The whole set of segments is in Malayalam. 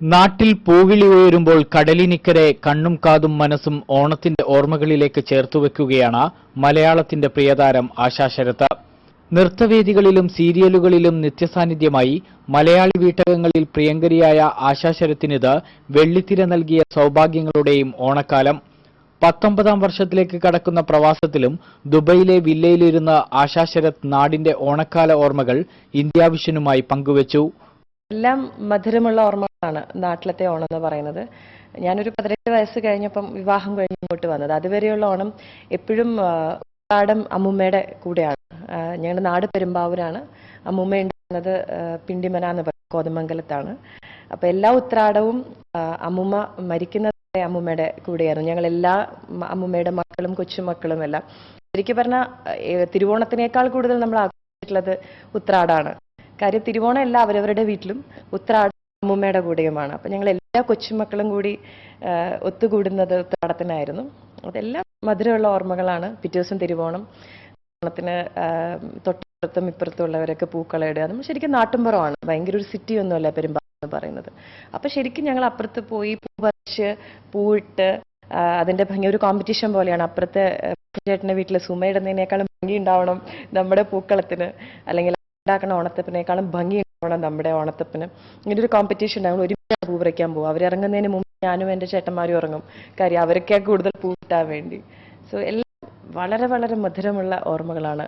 നാട്ടിൽ പൂവിളി ഉയരുമ്പോൾ കടലിനിക്കരെ കണ്ണും കാതും മനസ്സും ഓണത്തിന്റെ ഓർമ്മകളിലേക്ക് ചേർത്തുവെക്കുകയാണ് മലയാളത്തിന്റെ പ്രിയതാരം ആശാശരത്ത് നൃത്തവേദികളിലും സീരിയലുകളിലും നിത്യസാന്നിധ്യമായി മലയാളി വീട്ടകങ്ങളിൽ പ്രിയങ്കരിയായ ആശാശരത്തിനിത് വെള്ളിത്തിര നൽകിയ സൗഭാഗ്യങ്ങളുടെയും ഓണക്കാലം. പത്തൊമ്പതാം വർഷത്തിലേക്ക് കടക്കുന്ന പ്രവാസത്തിലും ദുബൈയിലെ വില്ലയിലിരുന്ന് ആശാശരത് നാടിന്റെ ഓണക്കാല ഓർമ്മകൾ ഇന്ത്യാവിഷനുമായി പങ്കുവച്ചു. എല്ലാം മധുരമുള്ള ഓർമ്മകളാണ് നാട്ടിലത്തെ ഓണം എന്ന് പറയുന്നത്. ഞാനൊരു പതിനെട്ട് വയസ്സ് കഴിഞ്ഞപ്പം വിവാഹം കഴിഞ്ഞ് ഇങ്ങോട്ട് വന്നത്. അതുവരെയുള്ള ഓണം എപ്പോഴും ഉത്താടം അമ്മൂമ്മയുടെ കൂടെയാണ്. ഞങ്ങളുടെ നാട് പെരുമ്പാവൂരാണ്. അമ്മൂമ്മ ഉണ്ടാകുന്നത് പിണ്ടിമന എന്ന് പറയും കോതമംഗലത്താണ്. അപ്പൊ എല്ലാ ഉത്രാടവും അമ്മൂമ്മ മരിക്കുന്നത് അമ്മൂമ്മയുടെ കൂടെയായിരുന്നു ഞങ്ങൾ എല്ലാ അമ്മൂമ്മയുടെ മക്കളും കൊച്ചുമക്കളും എല്ലാം. ശരിക്കും പറഞ്ഞാൽ തിരുവോണത്തിനേക്കാൾ കൂടുതൽ നമ്മൾ ആഘോഷിച്ചിട്ടുള്ളത് ഉത്രാടാണ്. കാര്യം തിരുവോണം എല്ലാം അവരവരുടെ വീട്ടിലും. ഉത്രാട അമ്മൂമ്മയുടെ കൂടെയുമാണ്. അപ്പൊ ഞങ്ങൾ എല്ലാ കൊച്ചുമക്കളും കൂടി ഒത്തുകൂടുന്നത് ഉത്രാടത്തിനായിരുന്നു. അതെല്ലാം മധുരമുള്ള ഓർമ്മകളാണ്. പിറ്റേ ദിവസം തിരുവോണം. ഓണത്തിന് തൊട്ടപ്പുറത്തും ഇപ്പുറത്തും ഉള്ളവരൊക്കെ പൂക്കളയിടുക നമ്മൾ ശരിക്കും നാട്ടുമ്പുറമാണ്. ഭയങ്കര ഒരു സിറ്റി ഒന്നുമല്ല പെരുമ്പാ എന്ന് പറയുന്നത്. അപ്പൊ ശരിക്കും ഞങ്ങൾ അപ്പുറത്ത് പോയി പൂ പറിച്ച് പൂവിട്ട് അതിന്റെ ഭംഗി ഒരു കോമ്പറ്റീഷൻ പോലെയാണ്. അപ്പുറത്തെ ചേട്ടന്റെ വീട്ടിൽ സുമ ഇടുന്നതിനേക്കാളും ഭംഗി ഉണ്ടാവണം നമ്മുടെ പൂക്കളത്തിന്. അല്ലെങ്കിൽ ഉണ്ടാക്കുന്ന ഓണത്തപ്പിനേക്കാളും ഭംഗി ഉണ്ടാവണം നമ്മുടെ ഓണത്തപ്പിന്. ഇങ്ങനെ ഒരു കോമ്പറ്റീഷൻ ഉണ്ടാവും ഒരുമിച്ച് പൂ പറിക്കാൻ പോകും അവരിറങ്ങുന്നതിന് മുമ്പ് ഞാനും എന്റെ ചേട്ടന്മാരും ഇറങ്ങും. കാര്യം അവരൊക്കെ കൂടുതൽ പൂ കിട്ടാൻ വേണ്ടി. സോ എല്ലാം വളരെ വളരെ മധുരമുള്ള ഓർമ്മകളാണ്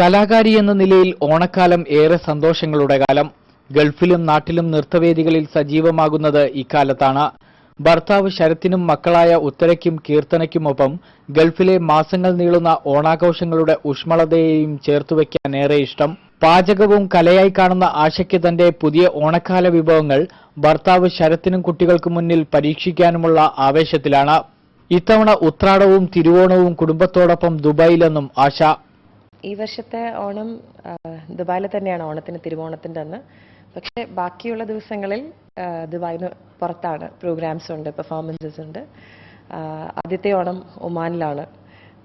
കലാകാരി എന്ന നിലയിൽ ഓണക്കാലം ഏറെ സന്തോഷങ്ങളുടെ കാലം. ഗൾഫിലും നാട്ടിലും നൃത്തവേദികളിൽ സജീവമാകുന്നത് ഇക്കാലത്താണ്. ഭർത്താവ് ശരത്തിനും മക്കളായ ഉത്തരയ്ക്കും കീർത്തനയ്ക്കുമൊപ്പം ഗൾഫിലെ മാസങ്ങൾ നീളുന്ന ഓണാഘോഷങ്ങളുടെ ഊഷ്മളതയെയും ചേർത്തുവയ്ക്കാൻ ഏറെ ഇഷ്ടം. പാചകവും കലയായി കാണുന്ന ആശയ്ക്ക് തന്റെ പുതിയ ഓണക്കാല വിഭവങ്ങൾ ഭർത്താവ് ശരത്തിനും കുട്ടികൾക്ക് മുന്നിൽ പരീക്ഷിക്കാനുമുള്ള ആവേശത്തിലാണ്. ഇത്തവണ ഉത്രാടവും തിരുവോണവും കുടുംബത്തോടൊപ്പം ദുബായിലെന്നും ആശ. ഈ വർഷത്തെ ഓണം ദുബായിൽ തന്നെയാണ് ഓണത്തിന് തിരുവോണത്തിന്റെ അന്ന്. പക്ഷേ ബാക്കിയുള്ള ദിവസങ്ങളിൽ ദുബായിന് പുറത്താണ് പ്രോഗ്രാംസ് ഉണ്ട് പെർഫോമൻസസ് ഉണ്ട്. ആദ്യത്തെ ഓണം ഒമാനിലാണ്.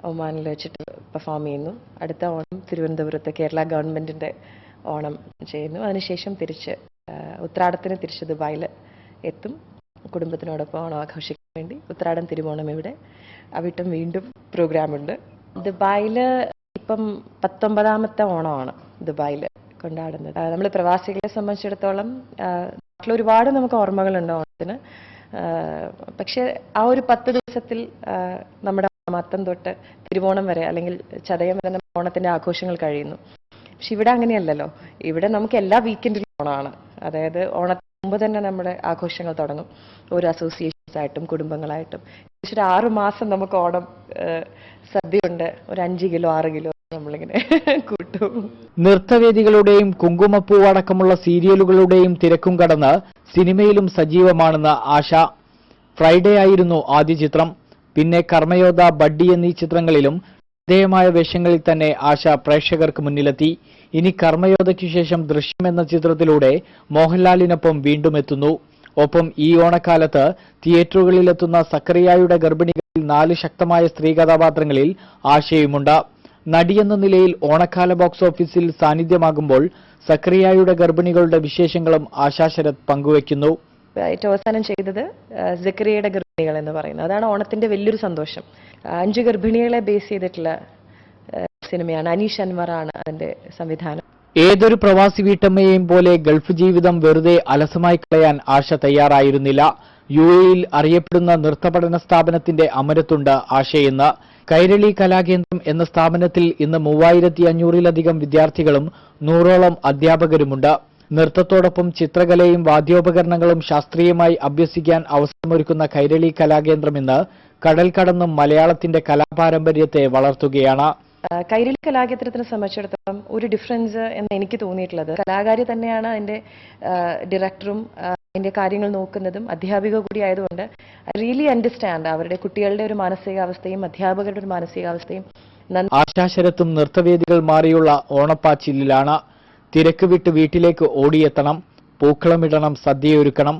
ഒമാനിൽ വെച്ചിട്ട് പെർഫോം ചെയ്യുന്നു. അടുത്ത ഓണം തിരുവനന്തപുരത്ത് കേരള ഗവൺമെന്റിന്റെ ഓണം ചെയ്യുന്നു. അതിനുശേഷം തിരിച്ച് ഉത്രാടത്തിന് തിരിച്ച് ദുബായിൽ എത്തും. കുടുംബത്തിനോടൊപ്പം ഓണം ആഘോഷിക്കാൻ വേണ്ടി ഉത്രാടം തിരുവോണം ഇവിടെ. അവിട്ടം വീണ്ടും പ്രോഗ്രാമുണ്ട് ദുബായിൽ ഇപ്പം പത്തൊമ്പതാമത്തെ ഓണമാണ് ദുബായിൽ കൊണ്ടാടുന്നത്. നമ്മൾ പ്രവാസികളെ സംബന്ധിച്ചിടത്തോളം നാട്ടിൽ ഒരുപാട് നമുക്ക് ഓർമ്മകളുണ്ട് ഓണത്തിന്. പക്ഷേ ആ ഒരു പത്ത് ദിവസത്തിൽ നമ്മുടെ മത്തം തൊട്ട് തിരുവോണം വരെ അല്ലെങ്കിൽ ചതയം വരെ ഓണത്തിന്റെ ആഘോഷങ്ങൾ കഴിയുന്നു. പക്ഷെ ഇവിടെ അങ്ങനെയല്ലല്ലോ. ഇവിടെ നമുക്ക് എല്ലാ വീക്കെൻഡിലും ഓണമാണ്. അതായത് ഓണത്തിന് മുമ്പ് തന്നെ നമ്മുടെ ആഘോഷങ്ങൾ തുടങ്ങും. ഓരോ അസോസിയേഷൻസ് ആയിട്ടും കുടുംബങ്ങളായിട്ടും. ഒരു ആറ് മാസം നമുക്ക് ഓണം സദ്യ സദ്യയുണ്ട്. ഒരു അഞ്ച് കിലോ ആറ് കിലോ നമ്മളിങ്ങനെ കൂട്ടും. നൃത്തവേദികളുടെയും കുങ്കുമപ്പൂ അടക്കമുള്ള സീരിയലുകളുടെയും തിരക്കും കടന്ന് സിനിമയിലും സജീവമാണെന്ന് ആശ. ഫ്രൈഡേ ആയിരുന്നു ആദ്യ ചിത്രം. പിന്നെ കർമ്മയോധ ബഡ്ഡി എന്നീ ചിത്രങ്ങളിലും ശ്രദ്ധേയമായ വേഷങ്ങളിൽ തന്നെ ആശ പ്രേക്ഷകർക്ക് മുന്നിലെത്തി. ഇനി കർമ്മയോധയ്ക്കു ശേഷം ദൃശ്യം എന്ന ചിത്രത്തിലൂടെ മോഹൻലാലിനൊപ്പം വീണ്ടും എത്തുന്നു. ഒപ്പം ഈ ഓണക്കാലത്ത് തിയേറ്ററുകളിലെത്തുന്ന സക്കറിയായുടെ ഗർഭിണികളിൽ നാല് ശക്തമായ സ്ത്രീ കഥാപാത്രങ്ങളിൽ ആശയുമുണ്ട് നടിയെന്ന നിലയിൽ ഓണക്കാല ബോക്സ് ഓഫീസിൽ സാന്നിധ്യമാകുമ്പോൾ സക്രിയായുടെ ഗർഭിണികളുടെ വിശേഷങ്ങളും ആശാശരത് പങ്കുവയ്ക്കുന്നു. ഏറ്റവും അവസാനം ചെയ്തത് ജക്കറിയയുടെ ഗർഭിണികൾ എന്ന് പറയുന്നത്. അതാണ് ഓണത്തിന്റെ വലിയൊരു സന്തോഷം. അഞ്ച് ഗർഭിണികളെ ബേസ് ചെയ്തിട്ടുള്ള സിനിമയാണ്. അനീഷ് അൻവറാണ് അതിന്റെ സംവിധാനം. ഏതൊരു പ്രവാസി വീട്ടമ്മയെയും പോലെ ഗൾഫ് ജീവിതം വെറുതെ അലസമായി കളയാൻ ആശ തയ്യാറായിരുന്നില്ല. യു എയിൽ അറിയപ്പെടുന്ന നൃത്തപഠന സ്ഥാപനത്തിന്റെ അമരത്തുണ്ട് ആശയെന്ന് കൈരളി കലാകേന്ദ്രം എന്ന സ്ഥാപനത്തിൽ ഇന്ന് മൂവായിരത്തി അഞ്ഞൂറിലധികം വിദ്യാർത്ഥികളും നൂറോളം അധ്യാപകരുമുണ്ട്. നൃത്തത്തോടൊപ്പം ചിത്രകലയും വാദ്യോപകരണങ്ങളും ശാസ്ത്രീയമായി അഭ്യസിക്കാൻ അവസരമൊരുക്കുന്ന കൈരളി കലാകേന്ദ്രം ഇന്ന് കടൽ കടന്നും മലയാളത്തിന്റെ കലാപാരമ്പര്യത്തെ വളർത്തുകയാണ്. കൈരളി കലാകേന്ദ്രത്തിനെ സംബന്ധിച്ചിടത്തോളം ഒരു ഡിഫറൻസ് എന്ന് എനിക്ക് തോന്നിയിട്ടുള്ളത്. കലാകാരി തന്നെയാണ് അതിന്റെ ഡയറക്ടറും അതിന്റെ കാര്യങ്ങൾ നോക്കുന്നതും അധ്യാപിക കൂടി ആയതുകൊണ്ട് റിയലി അണ്ടർസ്റ്റാൻഡ് അവരുടെ കുട്ടികളുടെ ഒരു മാനസികാവസ്ഥയും അധ്യാപകരുടെ ഒരു മാനസികാവസ്ഥയും ആശാശരത്തും നൃത്തവേദികൾ മാറിയുള്ള ഓണപ്പാച്ചിലിലാണ്. തിരക്ക് വിട്ട് വീട്ടിലേക്ക് ഓടിയെത്തണം പൂക്കളമിടണം സദ്യയൊരുക്കണം.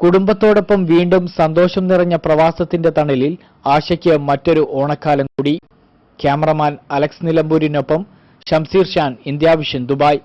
കുടുംബത്തോടൊപ്പം വീണ്ടും സന്തോഷം നിറഞ്ഞ പ്രവാസത്തിന്റെ തണലിൽ ആശയ്ക്ക് മറ്റൊരു ഓണക്കാലം കൂടി. ക്യാമറമാൻ അലക്സ് നിലമ്പൂരിനൊപ്പം ഷംസീർ ഷാൻ ഇന്ത്യാവിഷൻ ദുബായ്.